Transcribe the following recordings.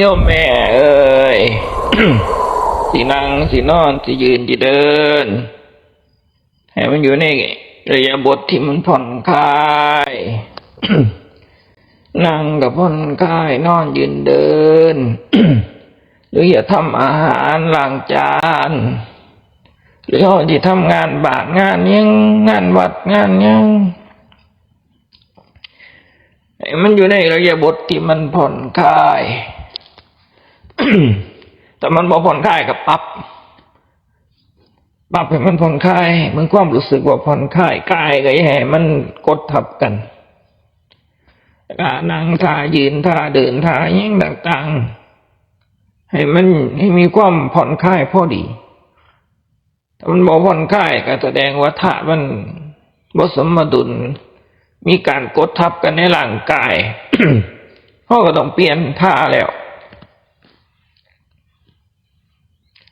โยมแม่เอ้ยสินั่งสินอนสิยืนสิเดินให้มันอยู่ในระยะบทที่มันผ่อนคลายนั่งกับผ่อนคลายนอนยืนเดิน หรืออย่าทำอาหารล้างจานหรือเอาที่ทำงานบาทงานยังงานวัดงานยังให้มันอยู่ในระยะบทที่มันผ่อนคลาย แต่มันบ่ผ่อนคลายกับปับปรับให้มันผ่อนคลายมันความรู้สึกว่าผ่อนคลายกายกับแห่มันกดทับกันการนั่งท่ายืนท่าเดินท่าอยังต่างๆ ให้มันให้มีความผ่อนคลายพอดีถ้ามันบ่ผ่อนคลายก็แสดงว่าท่ามันบสมดุล มีการกดทับกันในร่างกายเขาก็ต้องเปลี่ยนท่าแล้ว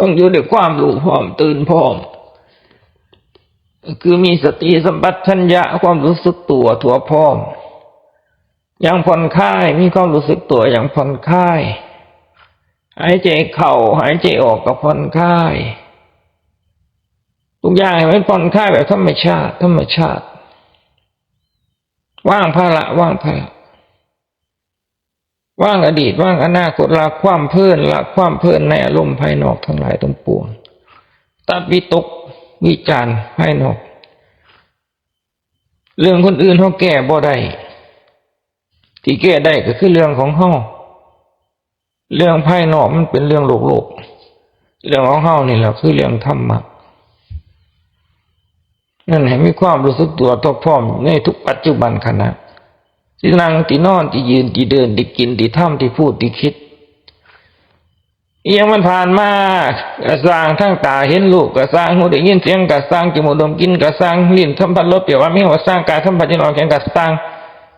ต้องอยู่ด้วยความรู้พร้อมตื่นพร้อม คือมีสติสัมปชัญญะความรู้สึกตัวถั่วพร้อมอย่างผ่อนคลายมีความรู้สึกตัวอย่างผ่อนคลายหายใจเข้าหายใจออกก็ผ่อนคลายทุกอย่างให้มันผ่อนคลายแบบธรรมชาติ ธรรมชาติ ว่างภาระว่างภาระ ว่างอดีตว่างอนาคตละความเพลินละความเพลินในอารมณ์ภายนอกทั้งหลายทั้งปวงตัดวิตกวิจารภายนอก เรื่องคนอื่นเขาแก้บ่ได้ที่แก้ได้ก็คือเรื่องของเฮาเรื่องภายนอกมันเป็นเรื่องโลกโลก เรื่องของเฮานี่แหละคือเรื่องธรรมะนั่นให้มีความรู้สึกตัวทั่วพร้อมในทุกปัจจุบันขณะ ที่นั่งที่นอนที่ยืนที่เดินที่กินที่ทำที่พูดที่คิดยังมันผ่านมากระสร้างทั้งตาเห็นลูกกระสร้างหูได้ยินเสียงกระสร้างจมูกดมกินกระสร้างลิ้นสัมผัสรสเปรียบว่าไมีหัวสร้างกายสัมผัสยินออกแขนกระสร้าง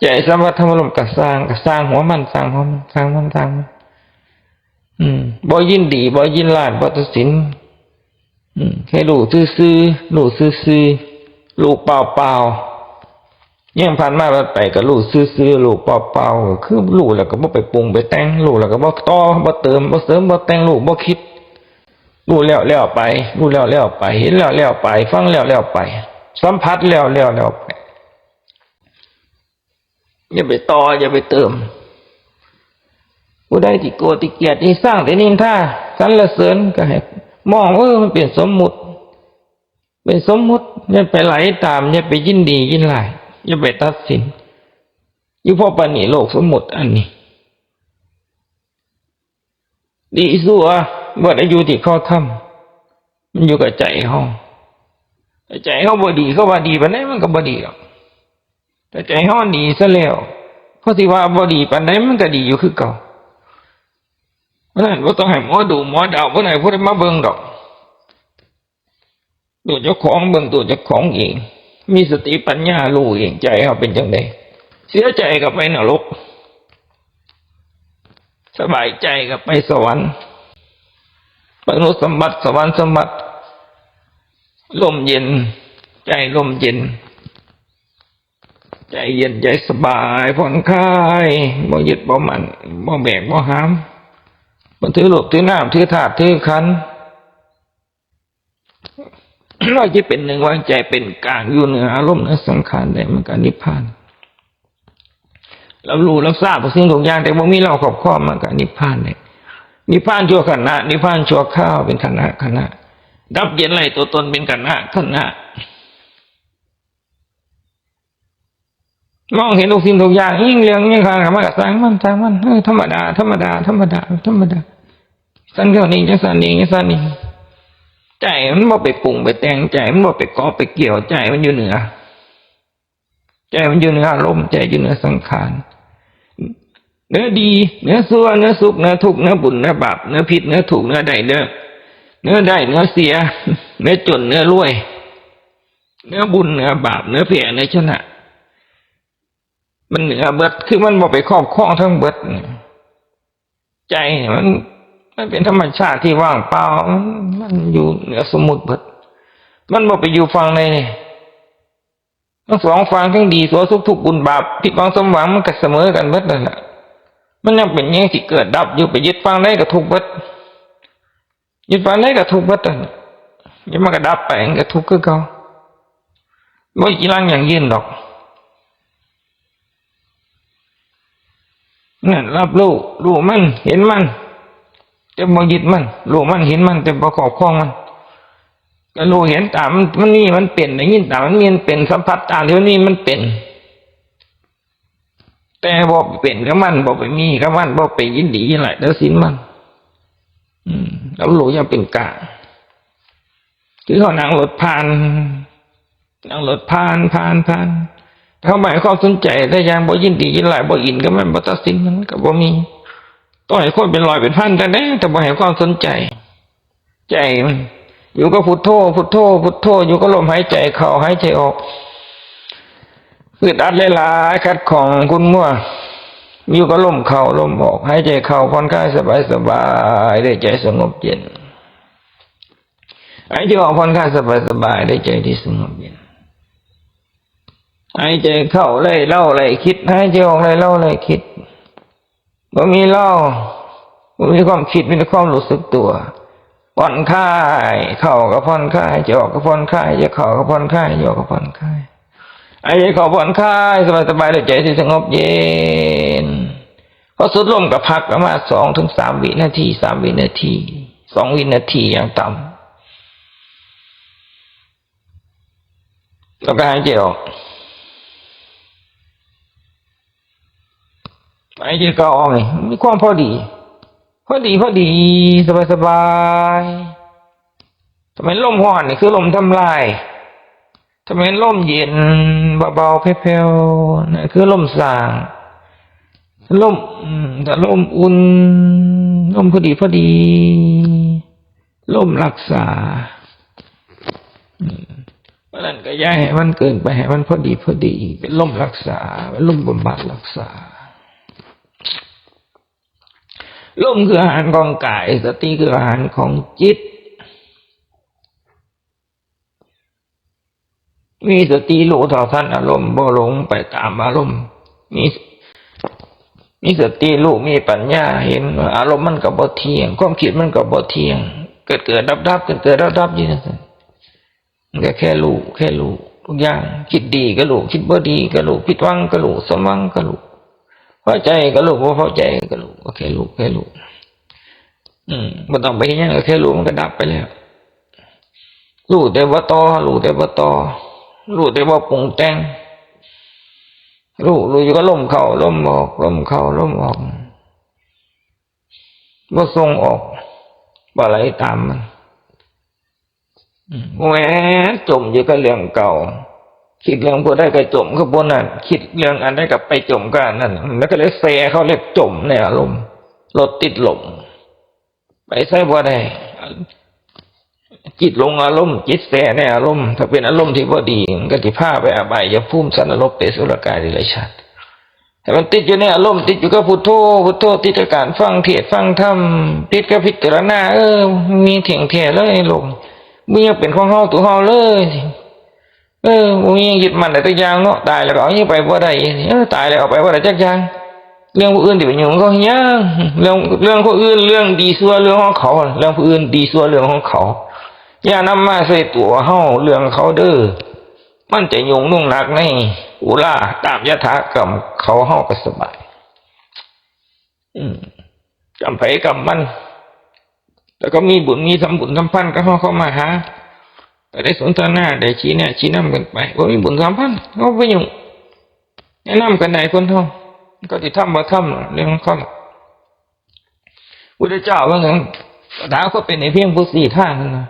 ใจสัมผัสธรรมลมกระสร้างกระสร้างหัวมันสร้างหัวมันสร้างมันสร้างอืมบ่ยินดีบ่ยินลาดบ่ตัดสิน อืมแค่รู้ซื่อๆรู้ซื่อๆรู้เปล่าๆ ยังผ่านมาไปก็รู้ซื้อๆรู้เปล่าๆคือรู้แล้วก็บ่ไปปรุงไปแต่งรู้แล้วก็บ่ต่อบ่เติมบ่เสริมบ่แต่งรู้บ่คิดรู้แล้วแล้วไปรู้แล้วแล้วไป เห็นแล้วแล้วไป ฟังแล้วแล้วไป สัมผัสแล้วแล้วแล้วไปอย่าไปต่ออย่าไปเติมผู้ใดที่โกรธที่เกลียดที่สร้างแต่นินท่าสรรเสริญก็ให้มองเออมันเป็นสมมุติ เป็นสมมุติอย่าไปไหลตามอย่าไปยินดียินไล่ อย่าไปตัดสินอยู่เพอปานนีโลกสมมุติอันนี้ ดีสัวเมื่อได้อยู่ที่เขาทำมันอยู่กับใจเขาแต่ใจเขาบ่ดีเขาว่าดีปานไหนมันก็บ่ดีหรอกแต่ใจเขาดีซะแล้วเขาสิว่าบ่ดีปานไหนมันก็ดีอยู่คือเก่าเพราะนั้นบ่ต้องให้หมอดูหมอเดาบ่ไหนผู้ใดมาเบิ่งดอกตัวเจ้าของเบิ่งตัวเจ้าของเอง มีสติปัญญารู้เองใจเขาเป็นจังไดเสียใจกับไปนรก สบายใจกับไปสวรรค์มนุสมบัติสวรรค์สมบัติลมเย็น ใจลมเย็น ใจเย็นใจสบายผ่อนคลายบ่ยึดบ่มันบ่แบกบ่หามบ่ถือโลกถือน้ำถือถาดถือขัน เราจะเป็นหนึ่งวางใจเป็นกลางอยู่เหนืออารมณ์เหนือสังขารได้มันก็นิพพานเรารู้เราทราบสิ่งทุกอย่างแต่ว่ามีเราขอบข้อมันก็นิพพานเลยนิพพานชั่วขณะนิพพานชั่วข้าวเป็นขณะขณะดับเย็นไรตัวตนเป็นขณะขณะมองเห็นทุกสิ่งทุกอย่างยิ่งเรื่องยิ่งข้างมันก็สร้างมันสร้างมันเออธรรมดาธรรมดาธรรมดาธรรมดาสันเท่านี้จะสันนี้จะสันนี้ ใจมันบ่ไปปรุงไปแต่งใจมันบ่ไปก่อไปเกี่ยวใจมันอยู่เหนือ ใจมันอยู่เหนืออารมณ์ใจอยู่เหนือสังขารเนื้อดี เนื้อซัวเนื้อสุขเนื้อทุกข์เนื้อบุญเนื้อบาปเนื้อผิดเนื้อถูกเนื้อใดเนื้อเนื้อได้เนื้อเสีย เนื้อจนเนื้อรวย เนื้อบุญเนื้อบาปเนื้อเพียเนื้อชนะมันเหนือเบิดคือมันบ่ไปครอบครองทั้งเบิดใจมัน มันเป็นธรรมชาติที่ว่างเปล่า มันอยู่เหนือสมมุติเบิด มันบอกไปอยู่ฟังในทั้งสองฟังทั้งดีสัวสุขทุกบุญบาปผิดหวังสมหวังมันก็เสมอกันเบิดนั่นแหละมันยังเป็นอยังที่เกิดดับอยู่ไปยึดฟังได้ก็ทุกเบิดยึดฟังได้ก็ทุกเบิดแต่ยังมันก็ดับไปก็ทุกข์คือเก่าบ่อีหลังอย่างยืนดอกนั่นรับรู้รู้มันเห็นมัน แต่บ่ยึดมันรู้มันเห็นมันแต่บ่ครอบครองมันก็รู้เห็นตามมันนี่มันเป็นได้ยินตามมันมีมันเป็นสัมผัสตามที่มันนี่มันเป็น แต่บ่ไปเป็นกับมันบ่ไปมีกับมันบ่ไปยินดียินไหลเด้อสินมัน อืมแล้วรู้ยังเป็นกลางคือเขานั่งรถผ่านนั่งรถผ่านผ่านผ่านเขาหมายความสนใจแต่ยังบ่ยินดียินไหลบ่อินกับมันบ่ตัดสินมันก็บ่มี ต้องให้คนเป็นรอยเป็นพันแต่แน่แต่บ่ให้ความสนใจ ใจมันอยู่ก็พุทโธพุทโธพุทโธอยู่ก็ลมหายใจเข้าหายใจออกอึดอัดหลายๆคัดของคุณมั่วอยู่ก็ลมเข้าลมออกหายใจเข้าผ่อนคลายสบายสบายได้ใจสงบเย็นหายใจออกผ่อนคลายสบายสบายได้ใจที่สงบเย็นหายใจเข้าเลยเล่าเลยคิดหายใจออกเลยเล่าเลยคิด บ่มีเล่าบ่มีความคิดมีแต่ความรู้สึกตัวผ่อนคลายเข้าก็ผ่อนคลายจะออกก็ผ่อนคลายจะเข้าก็ผ่อนคลายจะออกก็ผ่อนคลายไอ้เข้าผ่อนคลายสบายสบายด้วยใจที่สงบเย็นพอสุดลมกับพักประมาณสองถึงสามวินาทีสามวินาทีสองวินาทีอย่างต่ำแล้วก็หายใจออก หายใจเข้าออกนี่มีความพอดี พอดีพอดี สบายสบายทำไมลมห่อนนี่คือลมทำลายทำไมลมเย็นเบาๆแผ่วๆนั่นคือลมสางลมแต่ลมอุ่นลมพอดีพอดีลมรักษาเพราะนั้นก็ย่าให้มันเกินไปให้มันพอดีพอดี เป็นลมรักษาเป็นลมบำบัดรักษา ลมคืออาหารของกาย สติคืออาหารของจิต มีสติรู้เท่าทันอารมณ์บ่หลงไปตามอารมณ์ มีมีสติรู้มีปัญญาเห็นอารมณ์มันกับบ่เที่ยง ความคิดมันกับบ่เที่ยง เกิดเกิดดับดับเกิดเกิดดับดับยู่นั่นมันก็แค่รู้แค่รู้ทุกอย่าง คิดดีก็รู้คิดบ่ดีก็รู้ผิดหวังก็รู้สมหวังก็รู้ พอใจก็รู้ว่าพอใจก็รู้ก็แค่รู้แค่รู้อืมมันต้องไปเห็นยังก็แค่รู้มันก็ดับไปแล้วรู้แต่ว่าต่อรู้แต่ว่าต่อรู้แต่ว่าปรุงแต่งรู้รู้อยู่ก็ล่มเข้าล่มออกล่มเข้าล่มออกว่าทรงออกว่าไหลตามมันอืมแหมจมอยู่กับเรื่องเก่า คิดเรื่องผู้ได้ก็จมก็บนนั่นคิดเรื่องอันได้กับไปจมกันนั่นแล้วก็เลยแซ่เขาเรียกจมในอารมณ์รถติดหลมไปใส่บ่ได้จิตลงอารมณ์ จิตแซ่ในอารมณ์ ถ้าเป็นอารมณ์ที่บ่ดีมันก็ที่พาไปอบายอย่าพุ่มสันนรกเปสุรกายดิเลยชาติแต่มันติดอยู่ในอารมณ์ติดอยู่กับพุทโธพุทโธติดกับการฟังเทศฟังธรรมติดกับพิจารณาเออ มีเถียงแท้เลยลงมึงยังเป็นของเฮาตัวเฮาเลย เออมึงยังยึดมันแต่ตัวอยางเนาะตายแล้วก็เอาอย่างไปบ่าได้เออตายแล้วเอาไปบ่าได้จักอย่างเรื่องผู้อื่นที่เป็นอยู่มันก็ยากเรื่องเรื่องผู้อื่นเรื่องดีซัวเรื่องของเขา เรื่องผู้อื่นดีซัวเรื่องของเขาอย่านำมาใส่ตัวเฮาเรื่องเขาเด้อมันจะยุ่งนุ่งหนักในอุลาตามยถากรรมเขาเฮาก็สบายอืมจำไปกรรมมัน แล้วก็มีบุญมีทำบุญทำพันธ์ก็เขาเข้ามาหา แต่ได้สนทนาได้ชี้เนี่ยชี้นำกันไปว่ามีบุญสามพันเขาไปยุ่งแนะนำกันไหนคนท่าก็ที่ทำมาทำเรื่องของเขาพุทธเจ้าว่าไงตถาคตเป็นในเพียงผู้สี่ท่านนะ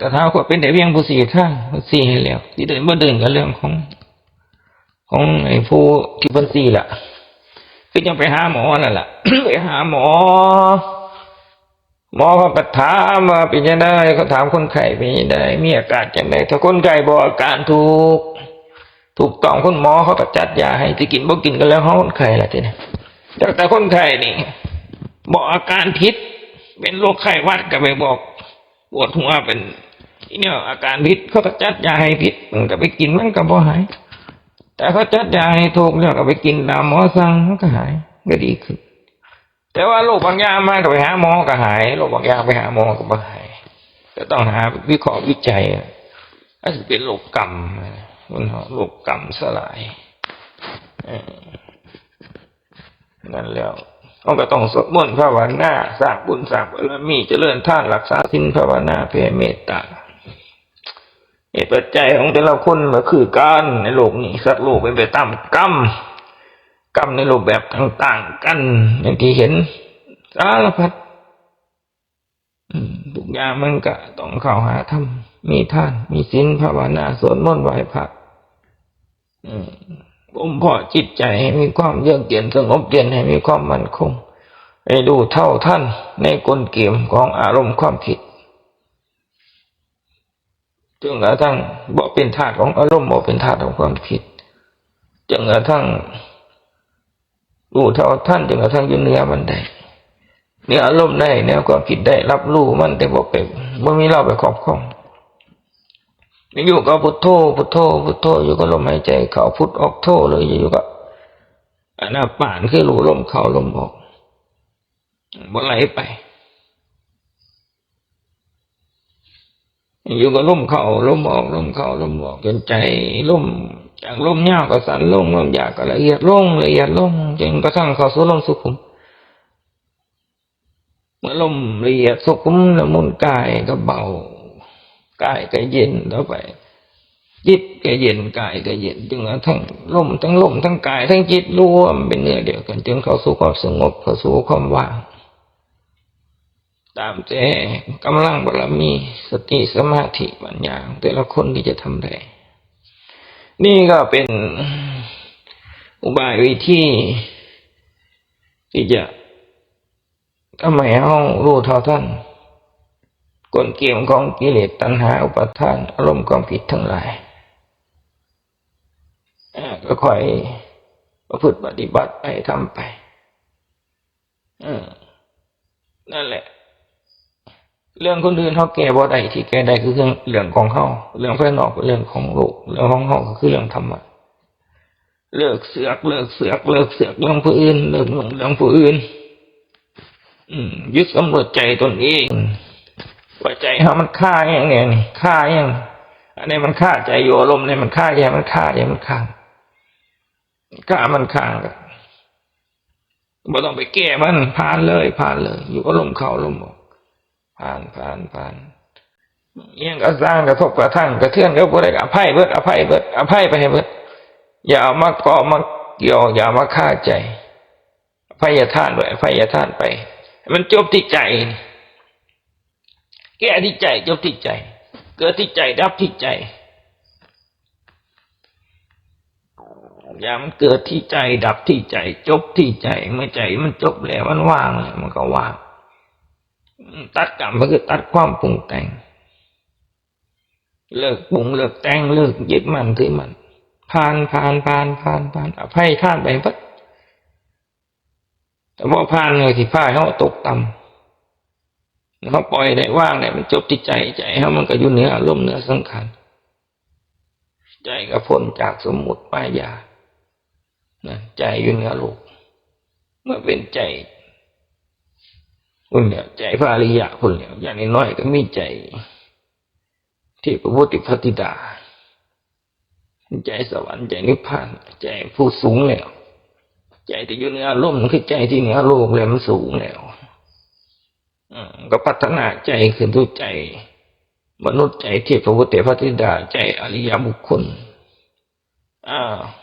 ตถาคตเป็นในเพียงผู้สี่ท่านผู้สี่ให้แล้วที่เดินบ่เดินกับเรื่องของ ของไอ้ผู้ที่เพิ่นสี่ล่ะ คือยังไปหาหมอนั่นแหละไปหาหมอ หมอเขาก็ถามว่าเป็นยังไงเขาถามคนไข้เป็นยังไงมีอาการยังไงถ้าคนไข้บอกอาการถูก ถูกต้องคุณหมอเขาก็จัดยาให้ที่กินบ่กินก็แล้วเขาคนไข้ละทีนี้แต่แต่คนไข้นี่ บอกอาการพิษ เป็นโรคไข้หวัดก็ไปบอกปวดหัวเป็นเนี่ยอาการพิษเขาก็จัดยาให้พิษมันก็ไปกินมันก็บ่หาย แต่เขาจัดยาให้ถูกแล้วก็ไปกินตามหมอสั่งมันก็หายก็ดีขึ้น แต่ว่าโรคบางอย่างมาก็ไปหาหมอก็หายโรคบางอย่างไปหาหมอก็บ่หายก็ต้องหาวิเคราะห์วิจัยอาจจะเป็นโรคกรรมมันโรคกรรมสลายนั่นแล้วเขาก็ต้องสวดมนต์ภาวนาสร้างบุญสร้างบารมีเจริญท่านรักษาสินภาวนาเพื่อเมตตาเหตุปัจจัยของแต่ละคนก็คือการในโลกนี้สัตว์โลกเป็นไปตามกรรม กรรมในรูปแบบต่างๆ กันอย่างที่เห็นสารพัดทุกอย่างมันก็ต้องเข้าหาธรรมมีท่าน มีศีลภาวนาสวดมนต์ไหว้พระอืมผมพอจิตใจให้มีความเยือกเย็นสงบเย็นให้มีความมั่นคงให้ดูเท่าท่านในกลเกมของอารมณ์ความคิดจนกระทั่งบ่เป็นธาตุของอารมณ์บ่เป็นธาตุของความคิดจนกระทั่ง รู้เท่าท่านจนกระทั่งยืนเนื้อมันได้เนื้ออารมณ์ได้เนื้อความคิดได้รับรู้มันแต่บอกไปไม่มีเราไปครอบครองอยู่กับพุทโธพุทโธพุทโธอยู่กับลมหายใจ เข้าพุทออกโธเลยอยู่กับอนนาป่านคือรู้ลมเข้าลมออกบ่ไหลไป อยู่กับลมเข้าลมออกลมเข้าลมออกจนใจลม จากลมยาวก็สั่นลงลมยาวก็ละเอียดลงละเอียดลงจนกระทั่งเข้าสู่ลมสุขุมเมื่อลมละเอียดสุขุมละมุนกายก็เบากายก็เย็นแล้วไปจิตก็เย็นกายก็เย็นจนกระทั่งลมทั้งลมทั้งกายทั้งจิตรวมเป็นเนื้อเดียวกันจนเข้าสู่ความสงบเข้าสู่ความว่างตามแต่กำลังบารมีสติสมาธิปัญญาแต่ละคนที่จะทำได้ นี่ก็เป็นอุบายวิธีที่จะทำให้เรารู้เท่าท่านกลเกมของกิเลสตัณหาอุปาทานอารมณ์ความผิดทั้งหลายก็ค่อยประพฤติปฏิบัติไปทำไปนั่นแหละ เรื่องคนอื่นเขาแก้บ่ได้ที่แก้ได้คือเรื่องเรื่องของเขาเรื่องภายนอกเรื่องของโลกเรื่องของเขาก็คือเรื่องธรรมะเลิกเสือกเลิกเสือกเลิกเสือกเรื่องผู้อื่นเลิกหลงเรื่องผู้อื่น อืมยึดกำหนดใจตนเองว่าใจเขามันฆ่าอย่างเนี้นี่ฆ่าอย่างอันนี้มันฆ่าใจอยู่อารมณ์เนี่ยมันฆ่าอย่างมันฆ่าอย่างมันฆ่าฆ่ามันฆ่ากันบ่ต้องไปแก้มันผ่านเลยผ่านเลย อยู่อารมณ์เขาอารมณ์ออก ผ่านผ่านผ่านเองก็สร้างกระทบกระทั่งกระเทือนก็บ่ได้อภัยเบิดอภัยเบิดอภัยไปให้เบิดอย่าเอามาเกาะมาเกี่ยวอย่ามาฆ่าใจอภัยทานด้วยอภัยทานไป มันจบที่ใจ แก้ที่ใจจบที่ใจ เกิดที่ใจดับที่ใจ อย่ามันเกิดที่ใจดับที่ใจ จบที่ใจเมื่อใจมันจบแล้วมันว่างแล้วมันก็ว่าง ตัดกรรมมันคือตัดความปรุงแต่ง เลิกปรุงเลิกแต่งเลิกยึดมันถือมันผ่านผ่านผ่านผ่านผ่านอภัยท่านไปพัดแต่พอผ่านเลยที่พ่ายเขาตกต่ำเขาปล่อยได้ว่างได้มันจบที่ใจใจเขามันก็อยู่เหนืออารมณ์เหนือสังขารใจก็พ้นจากสมมุติปายานะใจอยู่เหนือโลกเมื่อเป็นใจ คุณเนี่ยใจพระอริยะคุณเนี่ยอย่างน้อยก็มีใจ ที่พระพุทธพธิดา ใจสวรรค์ใจนิพพาน ใจผู้สูงแล้ว ใจที่อยู่เหนืออารมณ์คือใจที่เหนือโลกแล้วมันสูงแล้วก็พัฒนาใจขึ้นทุกใจ มนุษย์ใจที่พระพุทธพธิดา ใจอริยบุคคลอ่า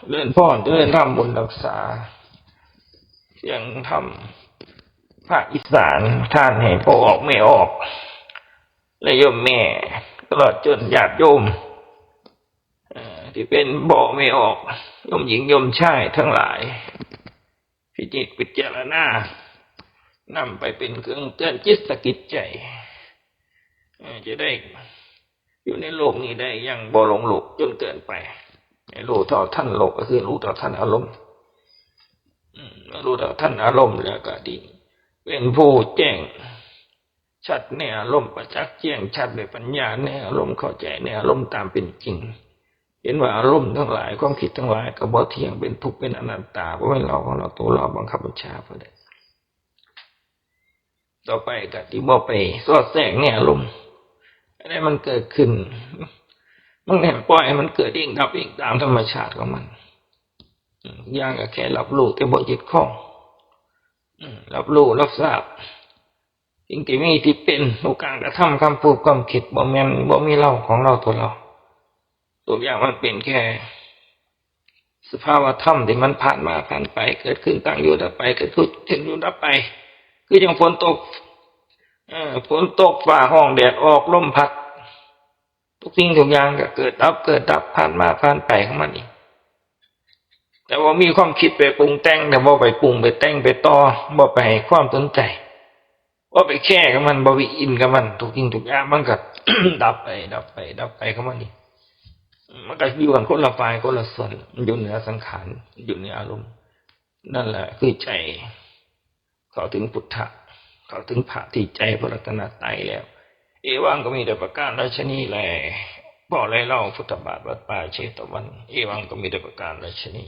เลื่อนพ่อเลื่อนทำบุญรักษาเสียงทำ ภาคอีสานท่านให้พอออกไม่ออก และโยมแม่ตลอดจนญาติโยมที่เป็นบอกไม่ออกโยมหญิงโยมชายทั้งหลาย พิจิตรพิจารณานำไปเป็นเครื่องเตือนจิตสะกิดใจ จะได้อยู่ในโลกนี้ได้อยังบ่หลงโลกจนเกินไปรู้เท่าท่านโลกก็คือรู้เท่าท่านอารมณ์รู้เท่าท่านอารมณ์แล้วก็ดี เป็นผู้แจ้ง ชัดในอารมณ์ประจักษ์แจ้งชัดด้วยปัญญาในอารมณ์เข้าใจในอารมณ์ตามเป็นจริง เห็นว่าอารมณ์ทั้งหลายความคิดทั้งหลายก็บ่เที่ยงเป็นทุกข์เป็นอนัตตาบ่เป็นเราของเราตัวเราบังคับบัญชาเพื่อใดต่อไปก็ที่บ่ไปสอดแทรกเนี่ยอารมณ์อะไรมันเกิดขึ้นมันแหนปล่อยให้มันเกิดเองดับเองตามธรรมชาติของมันอย่างก็แค่รับรู้แต่บ่ยึดข้อง รับรู้รับทราบสิ่งที่มีที่เป็นโอกาสกระทำคำพูดความคิดบ่แม่นบ่มีเราของเราตัวเรา ตัวอย่างมันเป็นแค่ สภาวะธรรมที่มันผ่านมาผ่านไป เกิดขึ้นตั้งอยู่ดับไปเกิดขึ้นถึงอยู่ดับไป คืออย่างฝนตกฝนตกฝ่าห้องแดดออกลมพัด ทุกสิ่งทุกอย่างก็เกิดดับเกิดดับผ่านมาผ่านไปของมันเอง แต่ว่ามีความคิดไปปรุงแต่ง แต่ว่าไปปรุงไปแต่งไปต่อบ่ไปความสนใจว่าไปแค่กับมันบ่ไปอินกับมันทุกสิ่งทุกอย่างมันก็ดับไป ดับไป ดับไปของมันนี่มันก็อยู่กันคนละฝ่ายคนละส่วนอยู่เหนือสังขารอยู่เหนืออารมณ์ นั่นแหละคือใจ เขาถึงพุทธะเขาถึงพระที่ใจพระรัตนตรัยแล้ว เอวังก็มีแต่ประการราชนีแหละพ่อไรเล่าพุทธบาทวัดป่าเชตวัน เอวังก็มีแต่ประการราชนี